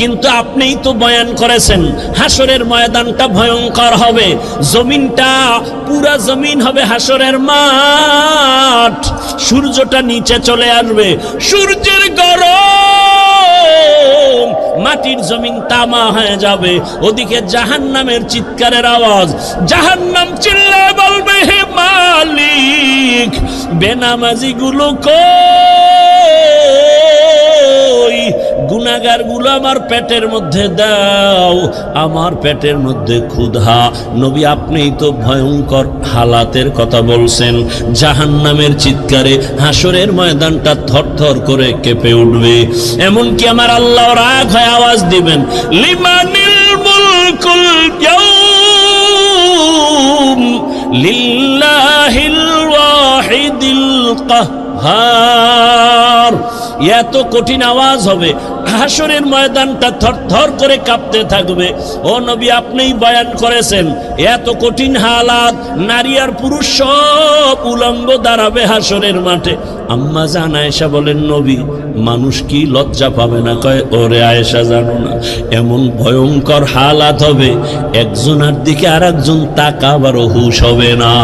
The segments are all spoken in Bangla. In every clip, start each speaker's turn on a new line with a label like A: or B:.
A: কিন্তু আপনিই তো বয়ান করেছেন, হাসরের ময়দানটা ভয়ঙ্কর হবে, জমিনটা, পুরা জমিন হবে হাসরের মাঠ, সূর্যটা নিচে চলে আসবে, সূর্যের গরম মাটির জমিন তামা হয়ে যাবে। ওদিকে জাহান্নামের চিৎকারের আওয়াজ। জাহান্নাম চিল্লায় বলবে, হে মালিক বেনামাজি গুলো গুনাগারগুলো আমার পেটের মধ্যে দাও। আমার পেটের মধ্যে ক্ষুধা। নবী আপনিই তো ভয়ঙ্কর হালাতের কথা বলছেন। জাহান্নামের চিৎকারে হাসরের ময়দানটা থরথর করে কেঁপে উঠবে। এমনকি আমার আল্লাহ রাগ হয়ে আওয়াজ দিবেন। লিমানিল মুলকুল লিল্লাহিল ওয়াহিদিল কাহ্হার এত কঠিন আওয়াজ হবে। হাসরের ময়দানটা থরথর করে কাঁপতে থাকবে। ও নবী, আপনিই বয়ান করেছেন, এত কঠিন হালাত, নারী আর পুরুষ সব উলঙ্গ দাঁড়াবে হাসরের মাঠে। আম্মা জান আয়েশা বলেন, নবী, মানুষ কি লজ্জা পাবে না? কয়, ওরে আয়েশা, জানো না, এমন ভয়ঙ্কর হালাত হবে, একজনের দিকে আর একজন তাকাবারও হুশ হবে না।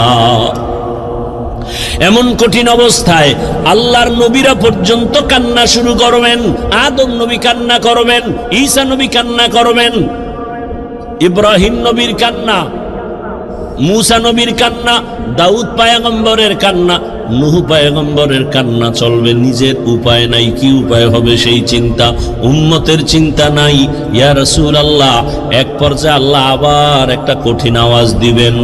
A: এমন কঠিন অবস্থায় আল্লাহর নবীরা পর্যন্ত কান্না শুরু করবেন, আদম নবী কান্না করবেন, ঈসা নবী কান্না করবেন, ইব্রাহিম নবীর কান্না, মুসা নবীর কান্না, দাউদ পায়াগম্বরের কান্না নুহু পায়গম্বরের কান্না চলবে, নিজের উপায় নাই, কি উপায় হবে সেই চিন্তা? উম্মতের চিন্তা নাই। ইয়া রাসূল আল্লাহ এক পর্যায়ে আল্লাহ আবার একটা কঠিন আওয়াজ দিবেন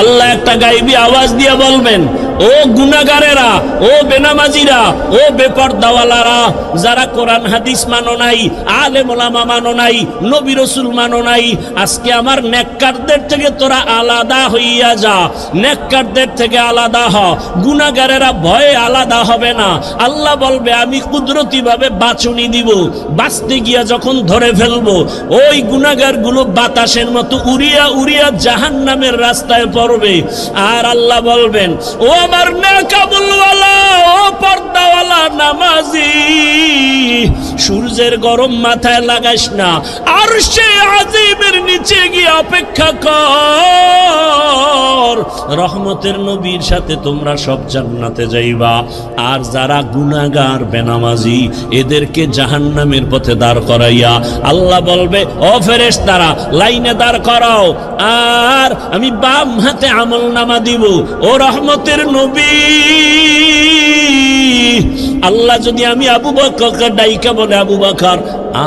A: আল্লাহ একটা গাইবি আওয়াজ দিয়ে বলবেন, ও গুনাগারেরা ও বেনামাজিরা, ও বেপরদাওয়ালারা, যারা কোরআন, হাদিস মানো নাই, আলেম ওলামা মানো নাই, নবী রসুল মানো নাই, আজকে আমার নেককারদের থেকে তোরা আলাদা হইয়া যা। নেককারদের থেকে আলাদা হ। গুনাগারেরা ভয়ে আলাদা হবে না। আল্লাহ বলবে, আমি কুদরতি ভাবে বাছুনি দিব। বাঁচতে গিয়া যখন ধরে ফেলব, ওই গুনাগারগুলো বাতাসের মতো উড়িয়া উড়িয়া জাহান নামের রাস্তায় পড়বে। আর আল্লাহ বলবেন, ও আমার নাকাবুলওয়ালা, ও পর্দাওয়ালা নামাজি সূর্যের গরম মাথায় লাগাইস না। আর সে আজিমের নিচে গিয়ে অপেক্ষা কর। রহমতের নবীর সাথে তোমরা সব জান্নাতে যাইবা। আর যারা গুনাগার বেনামাজি, এদেরকে জাহান্নামের পথে দাঁড় করাইয়া আল্লাহ বলবে, ও ফেরেশ তারা লাইনে দাঁড় করাও। আর আমি বাম হাতে আমল নামা দিব। ও রহমতের নবী আল্লাহ যদি আমি আবু বকর ডাইকা বলে, আবু বকর,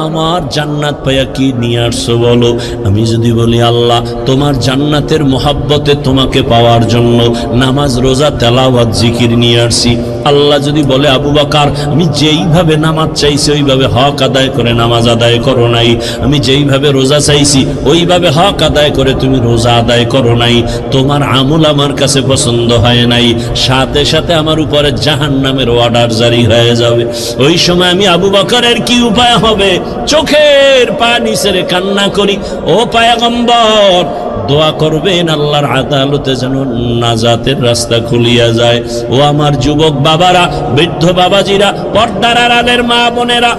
A: আমার জান্নাত পাইয়া কি নিয়ে আসছো বলো? আমি যদি বলি, আল্লাহ, তোমার জান্নাতের মোহাব্বতে তোমাকে পাওয়ার জন্য নামাজ, রোজা, তেলাওয়াত, জিকির নিয়ে আসছি। আল্লাহ যদি বলে, আবু বাকার, আমি যেইভাবে নামাজ চাইছি, ওইভাবে হক আদায় করে নামাজ আদায় করো নাই। আমি যেইভাবে রোজা চাইছি, ওইভাবে হক আদায় করে তুমি রোজা আদায় করো নাই। তোমার আমল আমার কাছে পছন্দ হয় নাই। সাথে সাথে আমার উপরে জাহান নামের অর্ডার জারি হয়ে যাবে। ওই সময় আমি আবু বকরের কি উপায় হবে? চোখের পানি ছেড়ে কান্না করি। ও পায়াগম্বর, দোয়া করবেন, আল্লাহর আদালতে যেন নাজাতের রাস্তা খুলিয়া যায়। ও আমার যুবক বাবারা, বৃদ্ধ বাবাজিরা, পর্দার আড়ালের মা বোনেরা,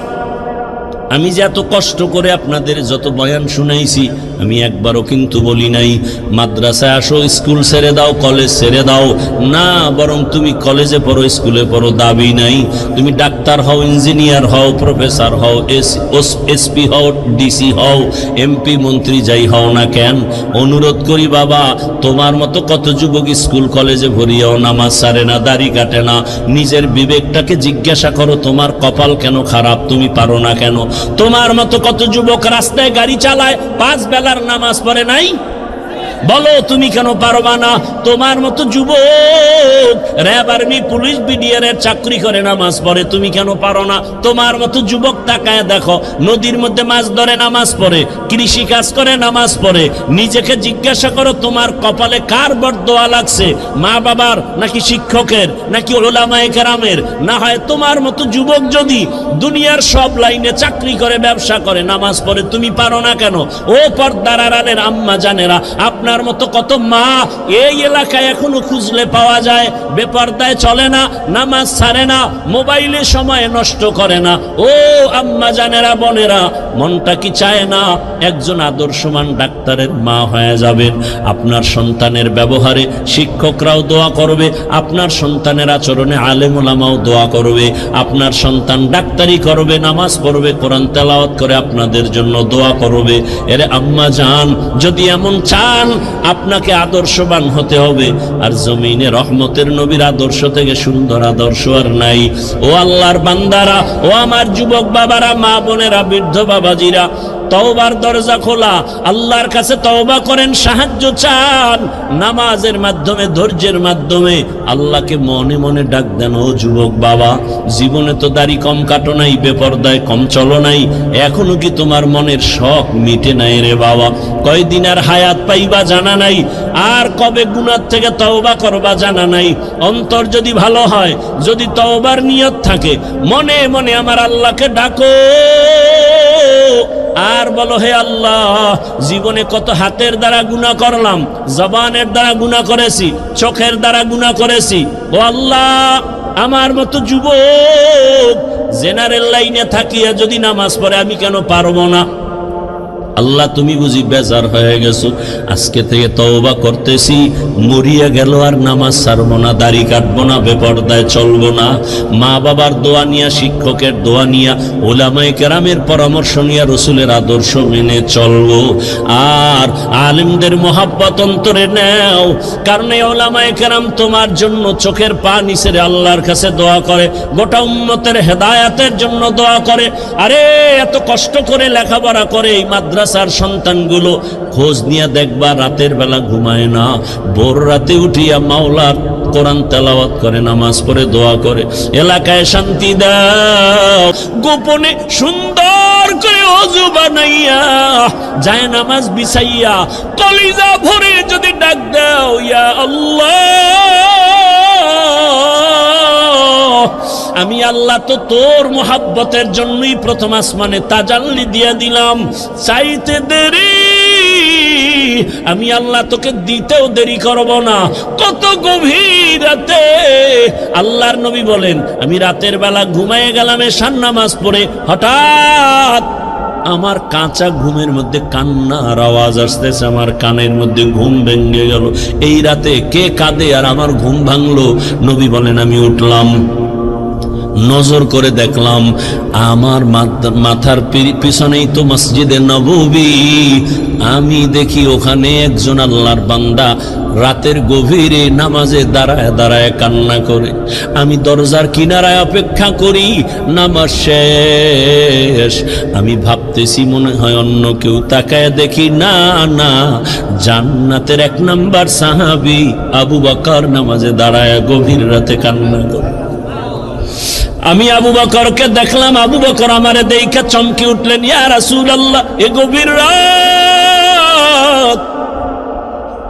A: আমি যে এত কষ্ট করে আপনাদের যত বয়ান শুনাইছি আমি একবারও কিন্তু বলি নাই মাদ্রাসায় আসো, স্কুল ছেড়ে দাও, কলেজ ছেড়ে দাও। না, বরং তুমি কলেজে পড়ো, স্কুলে পড়ো, দাবি নাই। তুমি ডাক্তার হও, ইঞ্জিনিয়ার হও, প্রফেসর হও এসপি হও, ডিসি হও, এমপি, মন্ত্রী যাই হও না কেন। অনুরোধ করি বাবা, তোমার মতো কত যুবক স্কুল, কলেজে ভরিয়াও নামাজ সারে না, দাড়ি কাটে না। নিজের বিবেকটাকে জিজ্ঞাসা করো, তোমার কপাল কেন খারাপ, তুমি পারো না কেন। তোমার মতো কত যুবক রাস্তায় গাড়ি চালায়, পাঁচ বেলার নামাজ পড়ে নাই বলো, তুমি কেন পারবা না? তোমার মতো যুবক। র্যাব আর্মি, পুলিশ চাকরি করে তুমি কেন পারো না? তোমার মতো যুবক তাকায় দেখো, নদীর মধ্যে মাছ ধরে নামাজ পড়ে কৃষি কাজ করে নামাজ নিজেকে জিজ্ঞাসা করো, তোমার কপালে কার লাগছে? মা বাবার, নাকি শিক্ষকের, নাকি ওলামায়ে কেরামের? না হয় তোমার মতো যুবক যদি দুনিয়ার সব লাইনে চাকরি করে, ব্যবসা করে, নামাজ পড়ে, তুমি পারো না কেন? ও পর্দার আড়ালের আম্মা জানেরা, আপনার আপনার মতো কত মা এই এলাকায় এখনও খুঁজলে পাওয়া যায়, বেপর্দায় চলে না, নামাজ ছাড়ে না, মোবাইলে সময় নষ্ট করে না। ও আম্মা জানেরা, বোনেরা, মনটা কি চায় না? একজন আদর্শমান ডাক্তারের মা হয়ে যাবেন। আপনার সন্তানের ব্যবহারে শিক্ষকরাও দোয়া করবে, আপনার সন্তানের আচরণে আলেমুলামাও দোয়া করবে, আপনার সন্তান ডাক্তারি করবে, নামাজ পড়বে, কোরআন তেলাওয়াত করে আপনাদের জন্য দোয়া করবে। এরে আম্মা যান যদি এমন চান আপনাকে আদর্শবান হতে হবে। আর জমিনে রহমতের নবীর আদর্শ থেকে সুন্দর আদর্শ আর নাই। ও আল্লাহর বান্দারা, ও আমার যুবক বাবারা, মা বোনেরা, বৃদ্ধ বাবাজিরা তওবার দরজা খোলা। আল্লাহর কাছে তওবা করেন, সাহায্য চান। নামাজের মাধ্যমে, ধৈর্যের মাধ্যমে আল্লাহকে মনে মনে ডাক দেন, ও যুবক বাবা, জীবনে তো দাড়ি কম কাটো নাই, বেপর্দায় কম চলো নাই। এখনও কি তোমার মনের শখ মিটে নাই রে বাবা? কয়দিন আর হায়াত পাইবা জানা নাই, আর কবে গুনার থেকে তওবা করবা জানা নাই। অন্তর যদি ভালো হয়, যদি তওবার নিয়ত থাকে, মনে মনে আমার আল্লাহকে ডাকো। আর বলো, হে আল্লাহ, জীবনে কত হাতের দ্বারা গুণা করলাম, জবানের দ্বারা গুণা করেছি, চোখের দ্বারা গুণা করেছি। ও আল্লাহ, আমার মতো যুবক, জেনারেল লাইনে থাকিয়া যদি নামাজ পড়ে, আমি কেন পারব না? আল্লাহ, তুমি বুঝি বেজার হয়ে গেছো। আজকে থেকে তওবা করতেছি। মরিয়া গেল আর নামাজ ছাড়বো না, দাড়ি কাটবো না, বেপর্দায় চলবো না। মা বাবার দোয়া নিয়া, শিক্ষকের দোয়া নিয়া ওলামাই কেরামের পরামর্শ নিয়া, রসুলের আদর্শ মেনে চলবো। আর আলিমদের মহাব্বত অন্তরে নেও, কারণ এই ওলামাই কেরাম তোমার জন্য চোখের পা নিচের আল্লাহর কাছে দোয়া করে, গোটা উম্মতের হেদায়াতের জন্য দোয়া করে। আরে, এত কষ্ট করে লেখাপড়া করে এই মাদ্রাসার সন্তানগুলো খোঁজ নিয়ে দেখবা রাতের বেলা ঘুমায় না। ভোর রাতে উঠিয়া মাওলার কোরআন তেলাওয়াত করে, নামাজ পড়ে, দোয়া করে, এলাকায় শান্তি দাও। গোপনে সুন্দর করে অজু বানাইয়া, যায় নামাজ বিছাইয়া, কলিজা ভরে যদি ডাক দাও, ইয়া আল্লাহ। আমি আল্লাহ তো তোর মোহাব্বতের জন্যই প্রথম আসমানে তাজাল্লি দিয়া দিলাম, চাইতে দেরি আমি আল্লাহ তোকে দিতেও দেরি করব না। কত গভীর রাতে আল্লাহর নবী বলেন, আমি রাতের বেলা ঘুমাইয়ে গেলাম এসান নামাজ পড়ে, হঠাৎ আমার কাঁচা ঘুমের মধ্যে কান্নার আওয়াজ আসতেছে, আমার কানের মধ্যে ঘুম ভেঙে গেল। এই রাতে কে কাঁদে আর আমার ঘুম ভাঙলো? নবী বলেন, আমি উঠলাম। নজর করে দেখলাম, আমার মাথ- মাথার পিছনেই তো মসজিদে নববী। আমি দেখি ওখানে একজন আল্লাহর বান্দা রাতের গভীরে নামাজে দাঁড়ায় দাঁড়ায় কান্না করে। আমি দরজার কিনারায় অপেক্ষা করি, নামাজ শেষ। আমি ভাবতেছি মনে হয় অন্য কেউ তাকায় দেখি, না না। জান্নাতের এক নাম্বার সাহাবি আবু বকর নামাজে দাঁড়ায় গভীর রাতে কান্না করে। আমি আবু বকরকে দেখলাম, আবু বকর আমারে দেখে চমকে উঠলেন, ইয়া আল্লাহ এ গভীর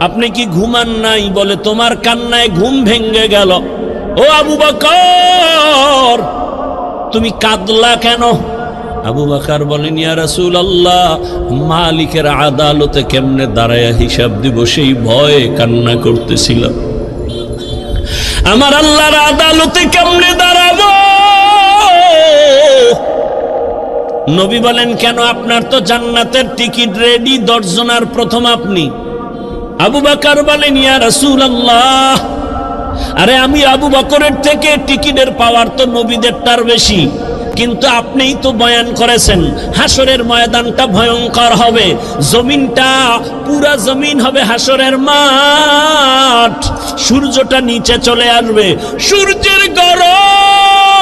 A: আপনি কি ঘুমান নাই বলে তোমার কান্নায় ঘুম ভেঙ্গে গেল? ও আবু বকর, তুমি কাঁদলা কেন? আবু বাকার বলেন, ইয়া আল্লাহ মালিকের আদালতে কেমনে দাঁড়ায় হিসাব দিব, সেই ভয়ে কান্না করতেছিলাম। আমার আল্লাহর আদালতে কেমনে দাঁড়াবো? নবী বলেন, কেন আপনার তো জান্নাতের টিকিট রেডি দর্শনার প্রথম আপনি। আবু বাকার বলেন, ইয়া রাসূল আল্লাহ আরে আমি আবু বকরের থেকে টিকিটের পাওয়ার তো নবীদেরটার বেশি। কিন্তু আপনিই তো বয়ান করেছেন, হাসরের ময়দানটা ভয়ঙ্কর হবে, জমিনটা, পুরা জমিন হবে হাসরের মাঠ। সূর্যটা নিচে চলে আসবে, সূর্যের গরম।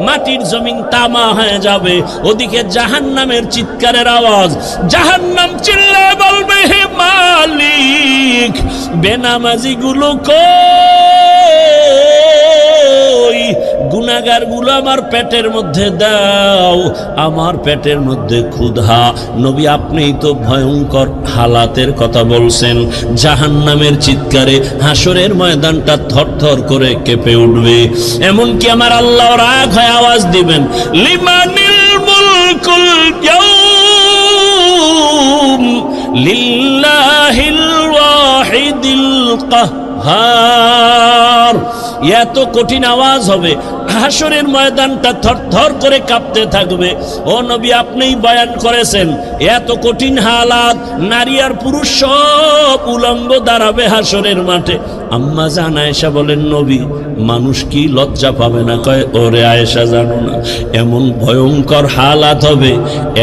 A: মাটির জমিন তামা হয়ে যাবে। ওদিকে জাহান নামের চিৎকারের আওয়াজ। জাহান নাম চিল্লায় বলবে, হে মালিক বেনামাজি গুলো গুনাগারগুলো আমার পেটের মধ্যে দাও, আমার পেটের মধ্যে ক্ষুধা। নবী, আপনিই তো ভয়ঙ্কর হালাতের কথা বলছেন। জাহান নামের চিৎকারে হাসরের ময়দানটা থরথর করে কেঁপে উঠবে। এমনকি আমার আল্লাহ রাগ হয়ে আওয়াজ দিবেন। লিমানিল মুলকুল ইয়াউম লিল্লাহিল ওয়াহিদিল কাহ্হার এত কঠিন আওয়াজ হবে। হাসরের ময়দানটা থরথর করে কাঁপতে থাকবে। ও নবী, আপনিই বয়ান করেছেন, এত কঠিন হালাত, নারী আর পুরুষ সব উলঙ্গ দাঁড়াবে হাসরের মাঠে। আম্মা জান আয়েশা বলেন, নবী, মানুষ কি লজ্জা পাবে না? কয়, ওরে আয়েশা, জানো না, এমন ভয়ঙ্কর হালাত হবে,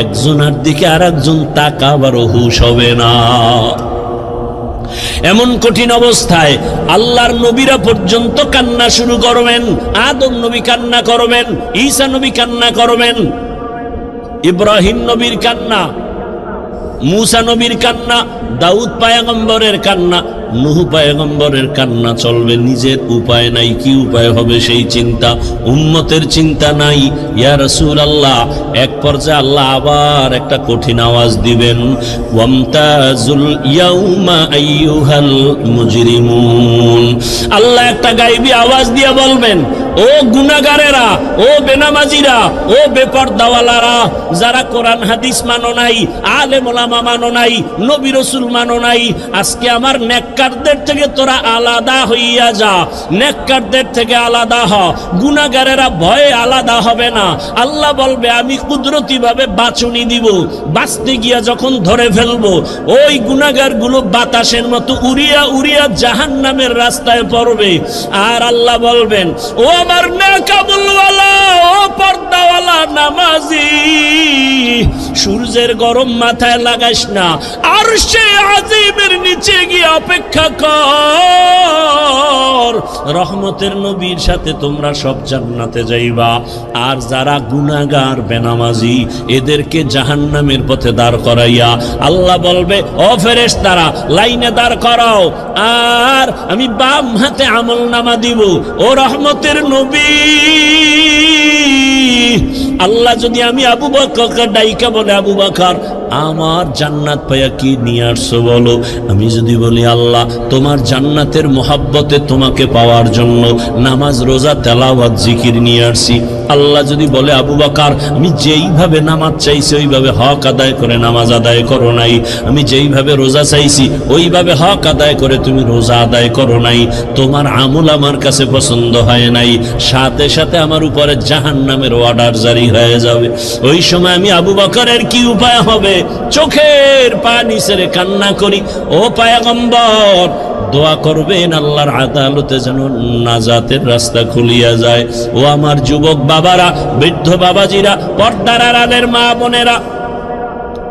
A: একজনের দিকে আর একজন তাকাবারও হুশ হবে না। এমন কঠিন অবস্থায় আল্লাহর নবীরা পর্যন্ত কান্না শুরু করবেন, আদম নবী কান্না করবেন, ঈসা নবী কান্না করবেন, ইব্রাহিম নবীর কান্না, মুসা নবীর কান্না, দাউদ পায়াগম্বরের কান্না নুহু পায়গম্বরের কান্না চলবে, নিজের উপায় নাই, কি উপায় হবে সেই চিন্তা? উম্মতের চিন্তা নাই। ইয়া রাসূল আল্লাহ এক পর্যায়ে আল্লাহ আবার একটা কঠিন আওয়াজ দিবেন। ওয়ামতাজুল ইয়াউমা আল্লাহ একটা গাইবি আওয়াজ দিয়ে বলবেন, ও গুনাগারেরা ও বেনামাজিরা, ও বেপরদাওয়ালারা, যারা কোরআন, হাদিস মানো নাই, আলেম ওলামা মানো নাই, নবী রসুল মানো নাই, আজকে আমার নেককারদের থেকে তোরা আলাদা হইয়া যা। নেককারদের থেকে আলাদা হ। গুনাগারেরা ভয়ে আলাদা হবে না। আল্লাহ বলবে, আমি কুদরতি ভাবে বাছুনি দিব। বাঁচতে গিয়া যখন ধরে ফেলব, ওই গুনাগারগুলো বাতাসের মতো উড়িয়া উড়িয়া জাহান নামের রাস্তায় পড়বে। আর আল্লাহ বলবেন, ও আমার নেকাবুলওয়ালা, ও পর্দাওয়ালা নামাজি, সূর্যের গরম মাথায় লাগাইস না। আর সে আজিমের নিচে গিয়ে অপেক্ষা কর। রহমতের নবীর সাথে তোমরা সব জান্নাতে যাইবা। আর যারা গুনাগার, বেনামাজি, এদেরকে জাহান্নামের পথে দাঁড় করাইয়া আল্লাহ বলবে, ও ফেরেশ তারা লাইনে দাঁড় করাও। আর আমি বাম হাতে আমল নামা দিব। ও রহমতের নবী, আল্লাহ যদি আমি আবু বকর ডাইকা বলে, আবু বকর আমার জান্নাত পাইয়া কি নিয়ে আসছো বলো? আমি যদি বলি, আল্লাহ, তোমার জান্নাতের মোহাব্বতে তোমাকে পাওয়ার জন্য নামাজ, রোজা, তেলাওয়াত, জিকির নিয়ে আসছি। আল্লাহ যদি বলে, আবু বাকার, আমি যেইভাবে নামাজ চাইছি, ওইভাবে হক আদায় করে নামাজ আদায় করো নাই। আমি যেইভাবে রোজা চাইছি, ওইভাবে হক আদায় করে তুমি রোজা আদায় করো নাই। তোমার আমল আমার কাছে পছন্দ হয় নাই। সাথে সাথে আমার উপরে জাহান নামের অর্ডার জারি হয়ে যাবে। ওই সময় আমি আবু বাকারের কি উপায় হবে? চোখের পানি সেরে কান্না করি। ও পায়াগম্বর, দোয়া করবেন আল্লাহর আদালতে যেন নাজাতের রাস্তা খুলিয়া যায়। ও আমার যুবক বাবারা, বৃদ্ধ বাবাজিরা, পর্দার আড়ালের মা বোনেরা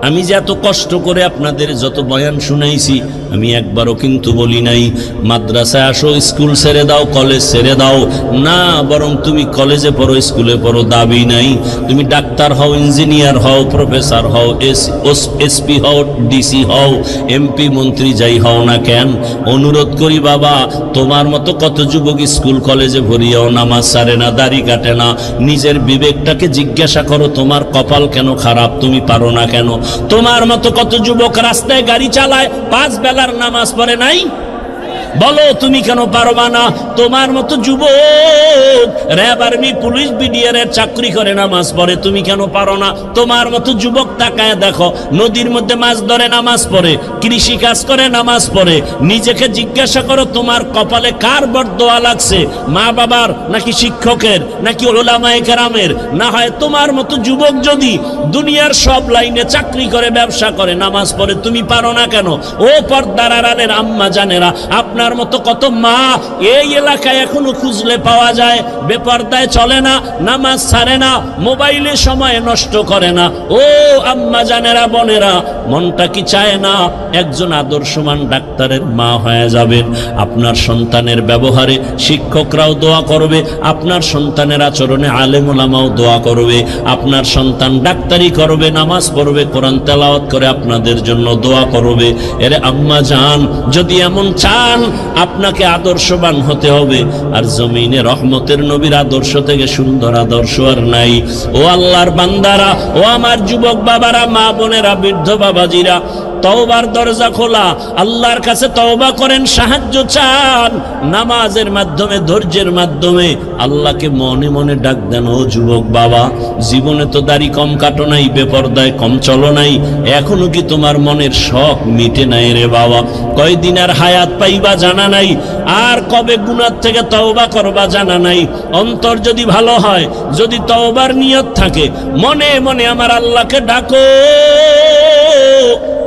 A: আমি যে এত কষ্ট করে আপনাদের যত বয়ান শুনাইছি, আমি একবারও কিন্তু বলি নাই, মাদ্রাসায় আসো, স্কুল ছেড়ে দাও, কলেজ ছেড়ে দাও। না, বরং তুমি কলেজে পড়ো, স্কুলে পড়ো, দাবি নাই। তুমি ডাক্তার হও, ইঞ্জিনিয়ার হও, প্রফেসর হও, এস এসপি হও, ডিসি হও, এমপি, মন্ত্রী যাই হও না কেন, অনুরোধ করি বাবা, তোমার মতো কত যুবক স্কুল, কলেজে ভরিয়াও নামাজ সারে না, দাড়ি কাটে না, নিজের বিবেকটাকে জিজ্ঞাসা করো, তোমার কপাল কেন খারাপ, তুমি পারো না কেন তোমার মতো কত যুবক রাস্তায় গাড়ি চালায় পাঁচ বেলার নামাজ পড়ে নাই? বলো, তুমি কেন পারবা না? তোমার মতো যুবক। র্যাব আর্মি, পুলিশ চাকরি করে তুমি কেন পারো না? তোমার মতো যুবক তাকায় দেখো, নদীর মধ্যে মাছ ধরে কৃষি কাজ করে নিজেকে জিজ্ঞাসা করো, তোমার কপালে কার বরদোয়া লাগছে? মা বাবার, নাকি শিক্ষকের, নাকি ওলামায়ে কেরামের? না হয় তোমার মতো যুবক যদি দুনিয়ার সব লাইনে চাকরি করে, ব্যবসা করে, নামাজ পড়ে, তুমি পারো না কেন? ও পর্দার আড়ালের আম্মা জানেরা, আপনার মতো কত মা এই এলাকায় এখনও খুঁজলে পাওয়া যায়, বেপর্দায় চলে না, নামাজ ছাড়ে না, মোবাইলে সময় নষ্ট করে না। ও আম্মা জানেরা, বোনেরা, মনটা কি চায় না? একজন আদর্শমান ডাক্তারের মা হয়ে যাবেন। আপনার সন্তানের ব্যবহারে শিক্ষকরাও দোয়া করবে, আপনার সন্তানের আচরণে আলেমুলামাও দোয়া করবে, আপনার সন্তান ডাক্তারি করবে, নামাজ পড়বে, কোরআন তেলাওয়াত করে আপনাদের জন্য দোয়া করবে। এরে আম্মা যান যদি এমন চান আপনাকে আদর্শবান হতে হবে। আর জমিনে রহমতের নবীর আদর্শ থেকে সুন্দর আদর্শ আর নাই। ও আল্লাহর বান্দারা, ও আমার যুবক বাবারা, মা বোনেরা, বৃদ্ধ বাবাজিরা তওবার দরজা খোলা, আল্লাহর কাছে তওবা করেন, সাহায্য চান। নামাজের মাধ্যমে, ধৈর্যের মাধ্যমে আল্লাহকে মনে মনে ডাক দেন, ও যুবক বাবা, জীবনে তো দাড়ি কম কাটো নাই, বেপরদায় কম চলো নাই, এখনও কি তোমার মনের শখ মিটে নাই রে বাবা? কয়দিন আর হায়াত পাইবা জানা নাই, আর কবে গুনার থেকে তওবা করবা জানা নাই? অন্তর যদি ভালো হয়, যদি তওবার নিয়ত থাকে, মনে মনে আমার আল্লাহকে ডাকো।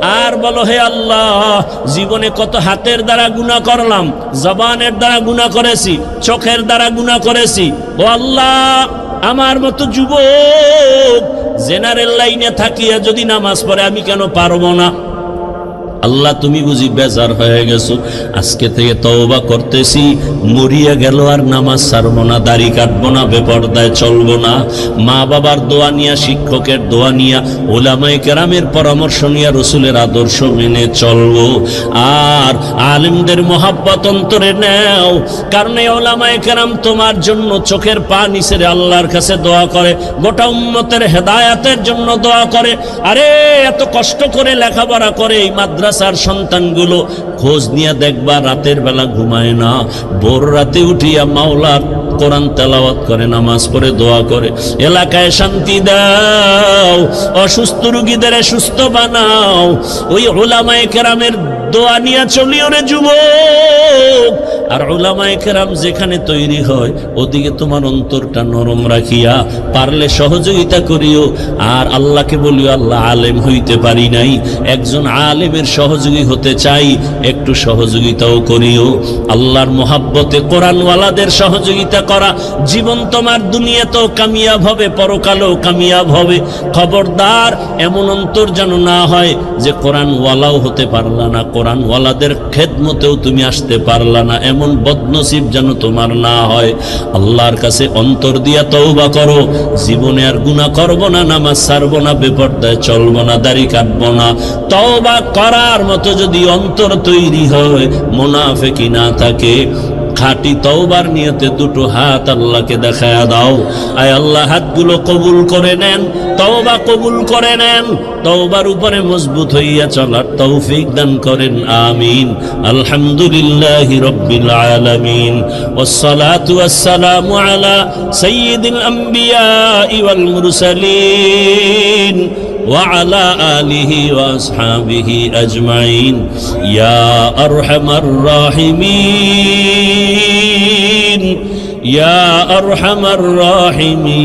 A: আর বলো, হে আল্লাহ, জীবনে কত হাতের দ্বারা গুণা করলাম, জবানের দ্বারা গুণা করেছি, চোখের দ্বারা গুণা করেছি। ও আল্লাহ, আমার মতো যুবক, জেনারেল লাইনে থাকিয়া যদি নামাজ পড়ে, আমি কেন পারব না? আল্লাহ তুমি বুঝি বেজার হয়ে গেছো। আজকে থেকে তওবা করতেছি, মরিয়া গেল আর নামাজ ছাড়বো না, দাড়ি কাটবো না, বেপরদায় চলবো না। মা বাবার দোয়া নিয়া, শিক্ষকের দোয়া নিয়া ওলামাই কেরামের পরামর্শ নিয়া, রসুলের আদর্শ মেনে চলবো। আর আলিমদের মহাব্বত অন্তরে নেও, কারণ এই ওলামাই কেরাম তোমার জন্য চোখের পা নিচের আল্লাহর কাছে দোয়া করে, গোটা উম্মতের হেদায়াতের জন্য দোয়া করে। আরে, এত কষ্ট করে লেখাপড়া করে এই মাদ্রাসার সন্তানগুলো খোঁজ নিয়ে দেখবা রাতের বেলা ঘুমায় না। ভোর রাতে উঠিয়া মাওলার কোরআন তেলাওয়াত করে, নামাজ পড়ে, দোয়া করে। এলাকায় শান্তি দাও, অসুস্থ রুগীদের সুস্থ বানাও। ওই ওলামায় কেরামের দোয়া নিয়ে চলিও রে যুবক। আর ওলামায়ে কেরাম যেখানে তৈরি হয়, ওদিকে তোমার অন্তরটা নরম রাখিয়া পারলে সহযোগিতা করিও। আর আল্লাহকে বলিও, আল্লাহ আলেম হইতে পারি নাই। একজন আলেমের সহযোগী হতে চাই, একটু সহযোগিতাও করিও। আল্লাহর মোহাব্বতে কোরআনওয়ালাদের সহযোগিতা করা, জীবন তোমার দুনিয়াতেও কামিয়াব হবে, পরকালেও কামিয়াব হবে। খবরদার এমন অন্তর যেন না হয় যে কোরআনওয়ালাও হতে পারলা না, কোরআনওয়ালাদের খেদমতেও তুমি আসতে পারলা না এমন বদনসিব যেন তোমার না হয়। আল্লাহর কাছে অন্তর দিয়া তওবা করো। জীবনে আর গুণা করব না, নামাজ সারব না, বেপর্দায় চলবো না, দাড়ি কাটব না। তওবা করার মতো যদি অন্তর তৈরি হয় মোনাফেকি না থাকে। খাঁটি তওবার নিয়তে দুটো হাত আল্লাহকে দেখায়া দাও আয় আল্লাহ হাতগুলো কবুল করে নেন তওবা কবুল করে নেন তওবার উপরে মজবুত হইয়া চলার তৌফিক দান করেন আমিন আলহামদুলিল্লাহ রব্বিল আলামিন والصلاة والسلام على سيد الأنبياء والمرسلين وعلى آله وأصحابه أجمعين. يا أرحم الراحمين. يا أرحم الراحمين.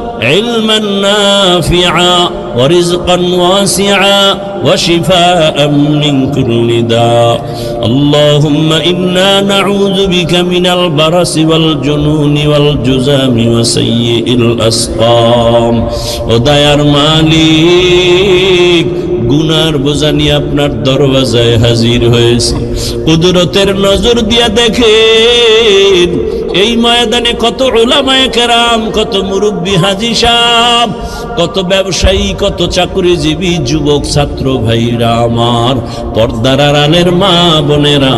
A: علما نافعا ورزقا واسعا وشفاء من كل داء اللهم إنا نعوذ بك من البرس والجنون والجزام وسيء الأسقام ودير مالك গুনার বোঝা নিয়ে আপনার দরওয়াজায় হাজির হয়েছি কুদরতের নজর দিয়া দেখেন এই ময়দানে কত ওলামায় কেরাম, কত মুরব্বী হাজি সাহ কত ব্যবসায়ী, কত চাকরিজীবী যুবক, ছাত্র ভাইরা আমার, পর্দার আড়ালের মা বোনেরা,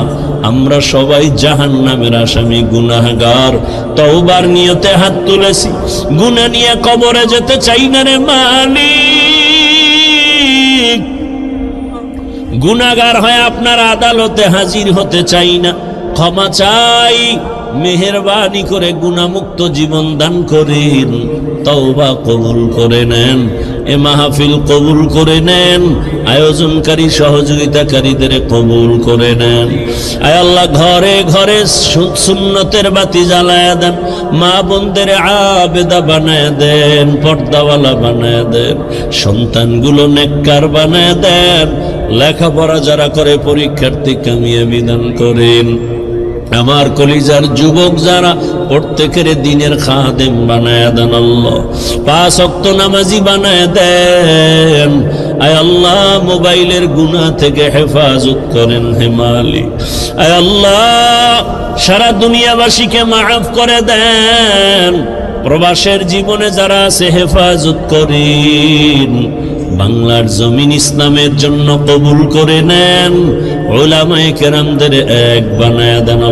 A: আমরা সবাই জাহান নামের আসামি, গুনাহগার। তওবার নিয়তে হাত তুলেছি গুনা নিয়ে কবরে যেতে চাই না রে মালিক। গুনাগার হয় আপনার আদালতে হাজির হতে চাই না, ক্ষমা চাই। মেহরবানি করে গুণামুক্ত জীবন দান করেন, তওবা কবুল করে নেন, এ মাহফিল কবুল করে নেন, আয়োজনকারী সহযোগিতাকারীদের কবুল করে নেন। আয় আল্লাহ, ঘরে ঘরে সুন্নতের বাতি জ্বালায় দেন, মা বোনদের আবেদা বানায় দেন, পর্দাওয়ালা বানায় দেন, সন্তানগুলো নেককার বানায় দেন, লেখাপড়া যারা করে, পরীক্ষার্থী কামিয়ে বিধান করেন। আমার কলিজার যুবক যারা প্রত্যেকের দিনের খাদেম বানায় দেন আল্লাহ। পাঁচ অক্ত নামাজি বানায় দেন। আয় আল্লাহ, মোবাইলের গুনাহ থেকে হেফাজত করেন হেমালি আয় আল্লাহ, সারা দুনিয়াবাসীকে মাফ করে দেন। প্রবাসের জীবনে যারা আছে হেফাজত করেন। বাংলার জমিন ইসলামের জন্য কবুল করে নেন। ওলামায় কেরামদের এক বানায় দেন